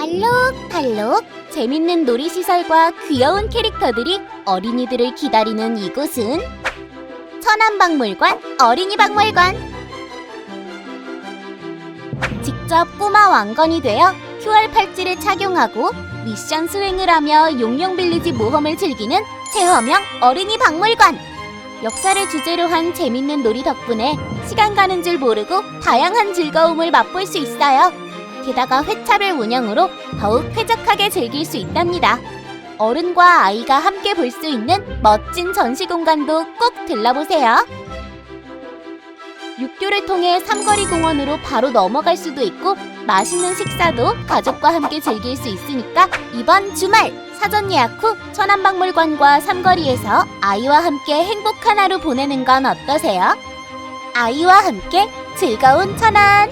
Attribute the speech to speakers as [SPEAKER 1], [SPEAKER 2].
[SPEAKER 1] 알록달록 재밌는 놀이시설과 귀여운 캐릭터들이 어린이들을 기다리는 이곳은 천안박물관 어린이박물관 직접 꼬마 왕건이 되어 QR 팔찌를 착용하고 미션 수행을 하며 용용빌리지 모험을 즐기는 체험형 어린이 박물관 역사를 주제로 한 재밌는 놀이 덕분에 시간 가는 줄 모르고 다양한 즐거움을 맛볼 수 있어요. 게다가 회차별 운영으로 더욱 쾌적하게 즐길 수 있답니다. 어른과 아이가 함께 볼 수 있는 멋진 전시 공간도 꼭 들러보세요. 육교를 통해 삼거리 공원으로 바로 넘어갈 수도 있고 맛있는 식사도 가족과 함께 즐길 수 있으니까 이번 주말 사전 예약 후 천안박물관과 삼거리에서 아이와 함께 행복한 하루 보내는 건 어떠세요? 아이와 함께 즐거운 천안!